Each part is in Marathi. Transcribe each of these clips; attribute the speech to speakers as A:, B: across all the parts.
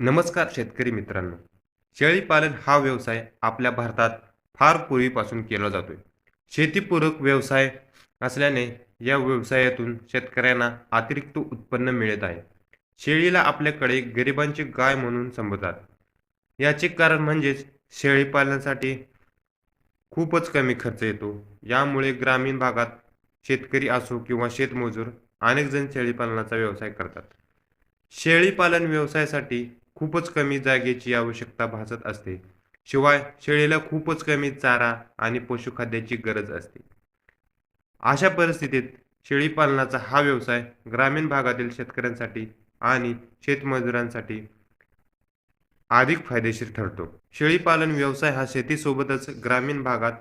A: नमस्कार शेतकरी मित्रांनो. शेळीपालन हा व्यवसाय आपल्या भारतात फार पूर्वीपासून केला जातोय. शेतीपूरक व्यवसाय असल्याने या व्यवसायातून शेतकऱ्यांना अतिरिक्त उत्पन्न मिळत आहे. शेळीला आपल्याकडे गरिबांची गाय म्हणून संबोधतात. याचे कारण म्हणजेच शेळीपालनासाठी खूपच कमी खर्च येतो. यामुळे ग्रामीण भागात शेतकरी असो किंवा शेतमजूर अनेक जण शेळीपालनाचा व्यवसाय करतात. शेळीपालन व्यवसायासाठी खूपच कमी जागेची आवश्यकता भासत असते. शिवाय शेळीला खूपच कमी चारा आणि पशुखाद्याची गरज असते. अशा परिस्थितीत शेळीपालनाचा हा व्यवसाय ग्रामीण भागातील शेतकऱ्यांसाठी आणि शेतमजुरांसाठी अधिक फायदेशीर ठरतो. शेळीपालन व्यवसाय हा शेतीसोबतच ग्रामीण भागात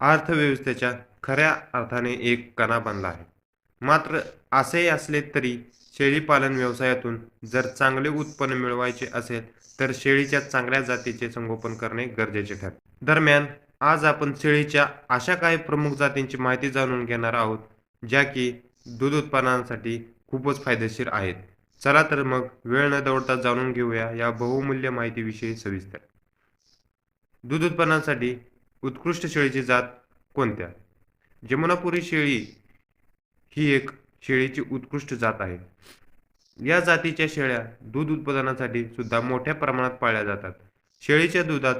A: अर्थव्यवस्थेच्या खऱ्या अर्थाने एक कणा बनला आहे. मात्र असे असले तरी शेळीपालन व्यवसायातून जर चांगले उत्पन्न मिळवायचे असेल तर शेळीच्या चांगल्या जातीचे संगोपन करणे गरजेचे ठरते. दरम्यान आज आपण शेळीच्या अशा काही प्रमुख जातींची माहिती जाणून घेणार आहोत ज्या की दूध उत्पादनासाठी खूपच फायदेशीर आहेत. चला तर मग वेळ न दवडता जाणून घेऊया या बहुमूल्य माहितीविषयी सविस्तर. दूध उत्पादनासाठी उत्कृष्ट शेळीची जात कोणत्या? जमुनापुरी शेळी ही एक शेळीची उत्कृष्ट जात आहे. या जातीच्या शेळ्या दूध उत्पादनासाठी सुद्धा मोठ्या प्रमाणात पाळल्या जातात. शेळीच्या दुधात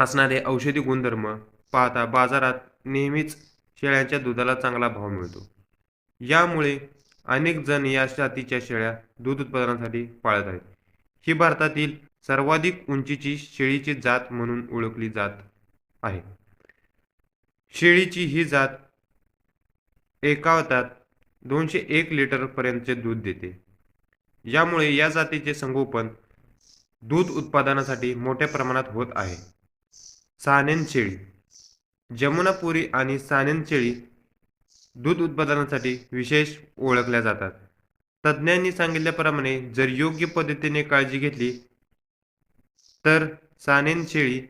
A: असणारे औषधी गुणधर्म पाहता बाजारात नेहमीच शेळ्यांच्या दुधाला चांगला भाव मिळतो. यामुळे अनेक जण या जातीच्या शेळ्या दूध उत्पादनासाठी पाळत आहेत. ही भारतातील सर्वाधिक उंचीची शेळीची जात म्हणून ओळखली जात आहे. शेळीची ही जात एकावतात दोनशे एक लिटरपर्यंतचे दूध देते. यामुळे या जातीचे संगोपन दूध उत्पादनासाठी मोठ्या प्रमाणात होत आहे. सानेन शेळी जमुनापुरी आणि सानेन शेळी दूध उत्पादनासाठी विशेष ओळखल्या जातात. तज्ज्ञांनी सांगितल्याप्रमाणे जर योग्य पद्धतीने काळजी घेतली तर सानेन शेळी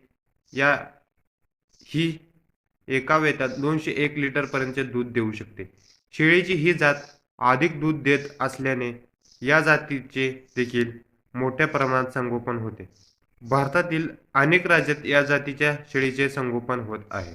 A: या ही एका वेतात दोनशे एक लिटरपर्यंतचे दूध देऊ शकते. शेळीची ही जात अधिक दूध देत असल्याने या जातीचे देखील मोठ्या प्रमाणात संगोपन होते. भारतातील अनेक राज्यात या जातीच्या शेळीचे संगोपन होत आहे.